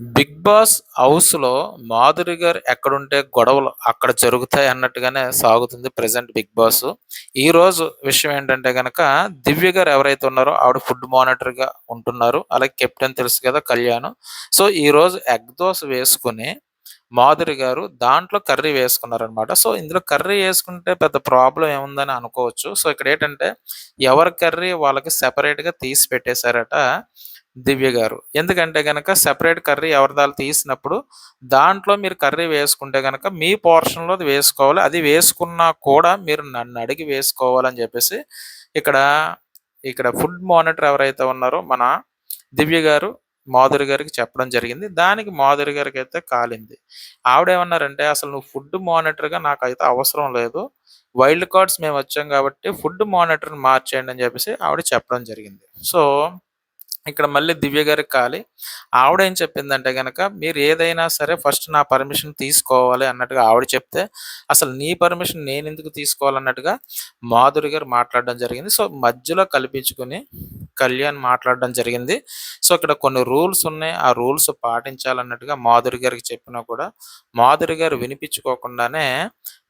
Big boss హౌస్‌లో మాధురి గారు ఎక్కడుంటే గొడవలు అక్కడ జరుగుతాయి అన్నట్టుగానే సాగుతుంది ప్రజెంట్ బిగ్ బాస్. ఈరోజు విషయం ఏంటంటే కనుక దివ్య గారు ఎవరైతే ఉన్నారో ఆవిడ ఫుడ్ మానిటర్‌గా ఉంటున్నారు. అలాగే కెప్టెన్ తెలుసు కదా కళ్యాణ్. సో, ఈరోజు ఎగ్ దోశ వేసుకుని మాధురి గారు దాంట్లో కర్రీ వేసుకున్నారనమాట. సో, ఇందులో కర్రీ వేసుకుంటే పెద్ద ప్రాబ్లం ఏముందని అనుకోవచ్చు. సో, ఇక్కడ ఏంటంటే ఎవరి కర్రీ వాళ్ళకి సెపరేట్‌గా తీసి పెట్టేశారట దివ్య గారు. ఎందుకంటే కనుక సెపరేట్ కర్రీ ఎవరిదాలు తీసినప్పుడు దాంట్లో మీరు కర్రీ వేసుకుంటే కనుక మీ పోర్షన్‌లో అది వేసుకోవాలి. అది వేసుకున్నా కూడా మీరు నన్ను అడిగి వేసుకోవాలని చెప్పేసి ఇక్కడ, ఇక్కడ ఫుడ్ మానిటర్ ఎవరైతే ఉన్నారో మన దివ్య గారు మాధురి గారికి చెప్పడం జరిగింది. దానికి మాధురి గారికైతే కాలింది. ఆవిడేమన్నారంటే, "అసలు నువ్వు ఫుడ్ మానిటర్‌గా నాకైతే అవసరం లేదు. వైల్డ్ కార్డ్స్ మేము వచ్చాం కాబట్టి ఫుడ్ మానిటర్‌ని మార్చేయండి" అని చెప్పేసి ఆవిడ చెప్పడం జరిగింది. సో, ఇక్కడ మళ్ళీ దివ్య గారికి కాలి ఆవిడేం చెప్పిందంటే గనక, "మీరు ఏదైనా సరే ఫస్ట్ నా పర్మిషన్ తీసుకోవాలి" అన్నట్టుగా ఆవిడ చెప్తే, "అసలు నీ పర్మిషన్ నేను ఎందుకు తీసుకోవాలన్నట్టుగా" మాధురి గారు మాట్లాడడం జరిగింది. సో, మధ్యలో కల్పించుకుని కళ్యాణ్ మాట్లాడడం జరిగింది. సో, ఇక్కడ కొన్ని రూల్స్ ఉన్నాయి. ఆ రూల్స్ పాటించాలన్నట్టుగా మాధురి గారికి చెప్పినా కూడా మాధురి గారు వినిపించుకోకుండానే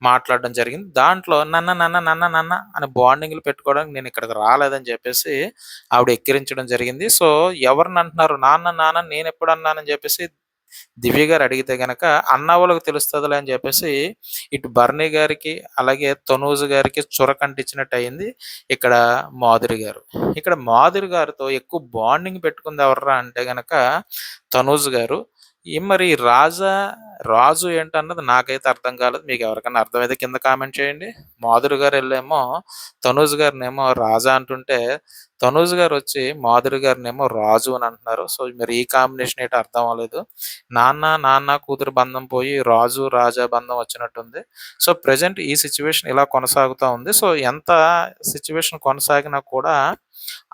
మాట్లాడడం జరిగింది. దాంట్లో నన్న, నన్న, నన్న, నన్న అని బాండింగ్‌లు పెట్టుకోవడానికి నేను ఇక్కడికి రాలేదని చెప్పేసి ఆవిడ ఎక్కిరించడం జరిగింది. సో, ఎవరిని అంటున్నారు నాన్న, నాన్న నేను ఎప్పుడన్నానని చెప్పేసి దివ్య గారు అడిగితే గనక అన్నావులకు తెలుస్తుందిలే అని చెప్పేసి ఇటు బర్నీ గారికి, అలాగే తనూజ్ గారికి చురకంటించినట్టు అయింది ఇక్కడ మాధురి గారు. ఇక్కడ మాధురి గారితో ఎక్కువ బాండింగ్ పెట్టుకుంది ఎవర్రా అంటే గనక తనూజ్ గారు. ఈ మరి రాజా, రాజు ఏంటన్నది నాకైతే అర్థం కాలేదు. మీకు ఎవరికైనా అర్థమైతే కింద కామెంట్ చేయండి. మాధురి గారు వెళ్ళేమో తనూజ్ గారినేమో రాజా అంటుంటే, తనూజ్ వచ్చి మాధురి గారినేమో రాజు అని అంటున్నారు. సో, మీరు ఈ కాంబినేషన్ ఏంటో అర్థం అవ్వలేదు. నాన్న, నాన్న కూతురు బంధం పోయి రాజు, రాజా బంధం వచ్చినట్టుంది. సో, ప్రెజెంట్ ఈ సిచ్యువేషన్ ఇలా కొనసాగుతూ ఉంది. సో, ఎంత సిచ్యువేషన్ కొనసాగినా కూడా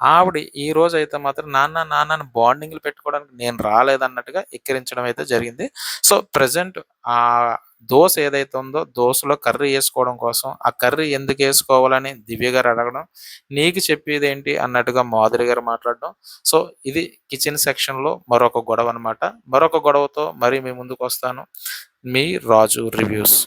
ఆవిడ ఈ రోజైతే మాత్రం నాన్న, నాన్న బాండింగ్‌లు పెట్టుకోవడానికి నేను రాలేదన్నట్టుగా ఎక్కిరించడం అయితే జరిగింది. సో, ప్రజెంట్ ఆ దోశ ఏదైతే ఉందో దోశలో కర్రీ వేసుకోవడం కోసం, ఆ కర్రీ ఎందుకు వేసుకోవాలని దివ్య గారు అడగడం, నీకు చెప్పేది ఏంటి అన్నట్టుగా మాధురి గారు మాట్లాడడం. సో, ఇది కిచెన్ సెక్షన్‌లో మరొక గొడవ అనమాట మరొక గొడవతో మరి మీ ముందుకొస్తాను. మీ రాజు రివ్యూస్.